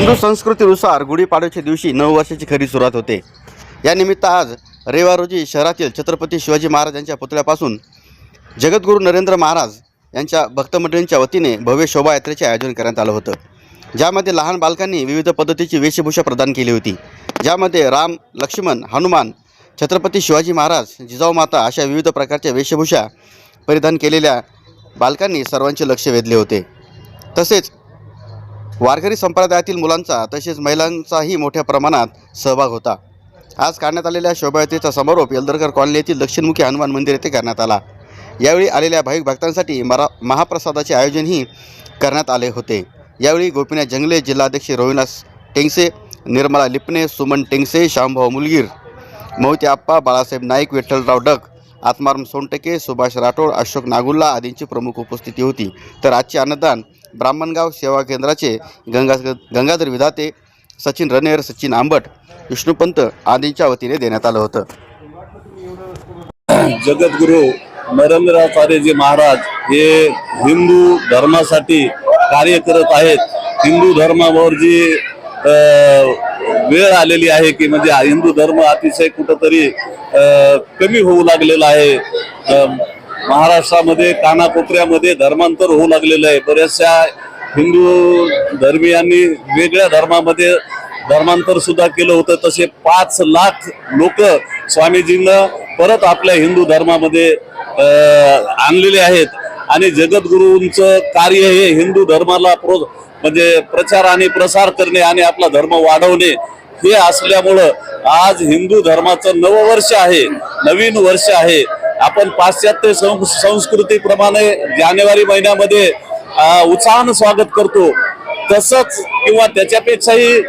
हिंदू संस्कृतीनुसार गुढीपाडव्याच्या दिवशी नऊ वर्षाची खरी सुरुवात होते. यानिमित्त आज रविवार रोजी शहरातील छत्रपती शिवाजी महाराज यांच्या पुतळ्यापासून जगद्गुरू नरेंद्र महाराज यांच्या भक्तमंडळींच्या वतीने भव्य शोभायात्रेचे आयोजन करण्यात आलं होतं. ज्यामध्ये लहान बालकांनी विविध पद्धतीची वेशभूषा प्रदान केली होती. ज्यामध्ये राम लक्ष्मण हनुमान छत्रपती शिवाजी महाराज जिजाऊ माता अशा विविध प्रकारच्या वेशभूषा परिधान केलेल्या बालकांनी सर्वांचे लक्ष वेधले होते. तसेच वारकरी संप्रदायातील मुलांचा तसेच महिलांचाही मोठ्या प्रमाणात सहभाग होता. आज काढण्यात आलेल्या शोभायात्रेचा समारोप यलदरकर कॉलनी येथील दक्षिणमुखी हनुमान मंदिर येथे करण्यात आला. यावेळी आलेल्या भाविक भक्तांसाठी मरा महाप्रसादाचे आयोजनही करण्यात आले होते. यावेळी गोपीनाथ जंगले जिल्हाध्यक्ष रोहिदास टेंगसे निर्मला लिपणे सुमन टेंगसे श्यामभाऊ मुलगीर मोहिते आप्पा बाळासाहेब नाईक विठ्ठलराव डक आत्माराम सोनटके सुभाष राठोड अशोक नागुल्ला आदींची प्रमुख उपस्थिती होती. तर आजचे अन्नदान ब्राह्मणगाव सेवा केंद्राचे गंगा गंगाधर विधाते सचिन रनेर सचिन आंबट विष्णुपंत आदींच्या वतीने देण्यात आलं होतं. जगद्गुरु नरेंद्राचार्यजी महाराज हे हिंदू धर्मासाठी कार्य करत आहेत. हिंदू धर्मावर जी वेळ आलेली आहे की म्हणजे हिंदू धर्म अतिशय कुठंतरी कमी होऊ लागलेला आहे. महाराष्ट्रामध्ये कानाकोपऱ्यामध्ये धर्मांतर होऊ लागलेलं आहे. बऱ्याचशा हिंदू धर्मियांनी वेगळ्या धर्मामध्ये धर्मांतर सुद्धा केलं होतं. तसे पाच लाख लोक स्वामीजींना परत आपल्या हिंदू धर्मामध्ये आणलेले आहेत. आणि जगद्गुरूंचं कार्य हे हिंदू धर्माला प्रो म्हणजे प्रचार आणि प्रसार करणे आणि आपला धर्म वाढवणे हे असल्यामुळं आज हिंदू धर्माचं नववर्ष आहे. नवीन वर्ष आहे. आपण पाश्चात्य सं- संस्कृतीप्रमाणे जानेवारी महिन्यामध्ये उत्साहानं स्वागत करतो. तसंच किंवा त्याच्यापेक्षाही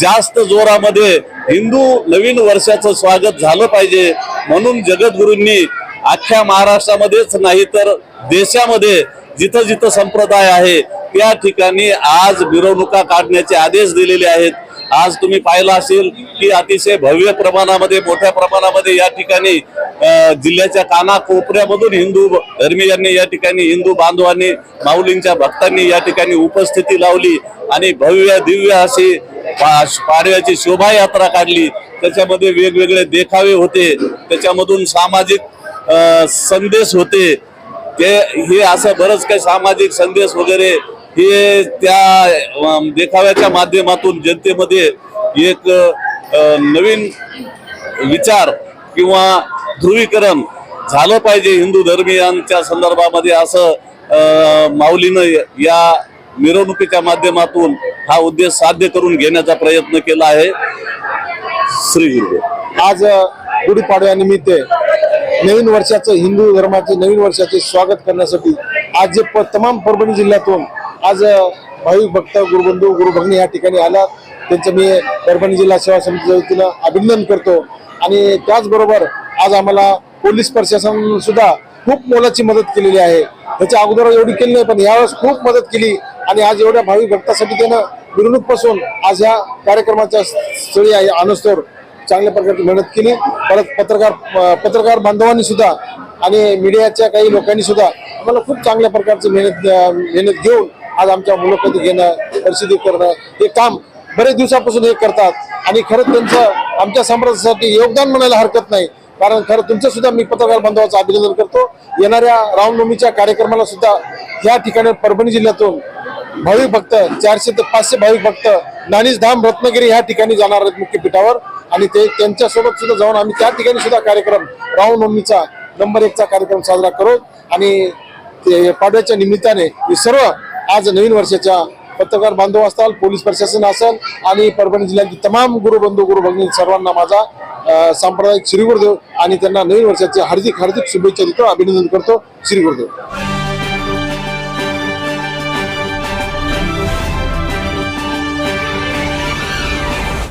जास्त जोरामध्ये हिंदू नवीन वर्षाचं स्वागत झालं पाहिजे. म्हणून जगद्गुरूंनी अख्ख्या महाराष्ट्रामध्येच नाही तर देशामध्ये जिथं जिथं संप्रदाय आहे त्या ठिकाणी आज मिरवणुका काढण्याचे आदेश दिलेले आहेत. आज तुम्ही पाहिलं असेल की अतिशय भव्य प्रमाणामध्ये मोठ्या प्रमाणामध्ये या ठिकाणी जिल्ह्याच्या कानाकोपऱ्यामधून हिंदू धर्मीयांनी या ठिकाणी हिंदू बांधवांनी माऊलींच्या भक्तांनी या ठिकाणी उपस्थिती लावली आणि भव्य दिव्य अशी पा- पाडव्याची शोभायात्रा काढली. त्याच्यामध्ये वेगवेगळे देखावे होते. त्याच्यामधून सामाजिक संदेश होते. ते हे असं बरंच काही सामाजिक संदेश वगैरे हे त्या देखाव्याच्या माध्यमातून जनतेमध्ये एक नवीन विचार किंवा ध्रुवीकरण झालं पाहिजे हिंदू धर्मियांच्या संदर्भामध्ये असं माऊलीनं या मिरवणुकीच्या माध्यमातून हा उद्देश साध्य करून घेण्याचा प्रयत्न केला आहे. श्री गुरु आज गुढीपाडव्यानिमित्त नवीन वर्षाचं हिंदू धर्माचे नवीन वर्षाचे स्वागत करण्यासाठी आज जे प- तमाम परभणी जिल्ह्यातून आज भाविक भक्त गुरुबंधू गुरुभगिनी या ठिकाणी आला त्यांचं मी परभणी जिल्हा सेवा समितीच्या वतीनं अभिनंदन करतो. आणि त्याचबरोबर आज आम्हाला पोलीस प्रशासन सुद्धा खूप मोलाची मदत केलेली आहे. त्याच्या अगोदर एवढी केली नाही पण यावेळेस खूप मदत केली. आणि आज एवढ्या भाविक भक्तासाठी त्यानं मिरवणूकपासून आज ह्या कार्यक्रमाच्या स्थळी आहे अनुस्तोर चांगल्या प्रकारची मेहनत केली. परत पत्रकार पत्रकार बांधवांनी सुद्धा आणि मीडियाच्या काही लोकांनी सुद्धा आम्हाला खूप चांगल्या प्रकारची मेहनत मेहनत घेऊन आज आमच्या मुलाखती घेणं परिस्थिती करणं हे काम बरेच दिवसापासून हे करतात. आणि खरंच त्यांचं आमच्या समाजासाठी योगदान म्हणायला हरकत नाही. कारण खरं तुमचं सुद्धा मी पत्रकार बांधवाचं अभिनंदन करतो. येणाऱ्या रामनवमीच्या कार्यक्रमाला सुद्धा या ठिकाणी परभणी जिल्ह्यातून भाविक भक्त चारशे ते पाचशे भाविक भक्त नाणीस धाम रत्नागिरी ह्या ठिकाणी जाणार आहेत मुख्य पीठावर. आणि ते त्यांच्यासोबत सुद्धा जाऊन आम्ही त्या ठिकाणी सुद्धा कार्यक्रम रामनवमीचा नंबर एकचा कार्यक्रम साजरा करू. आणि ते पाडव्याच्या निमित्ताने हे सर्व आज नवीन वर्षाच्या पत्रकार बांधव असताल पोलीस प्रशासन असेल आणि परभणी जिल्ह्यातील तमाम गुरुबंधू गुरुभगिनी सर्वांना माझा सांप्रदायिक श्री गुरुदेव आणि त्यांना नवीन वर्षाचे हार्दिक हार्दिक शुभेच्छा देतो अभिनंदन करतो. श्री गुरुदेव.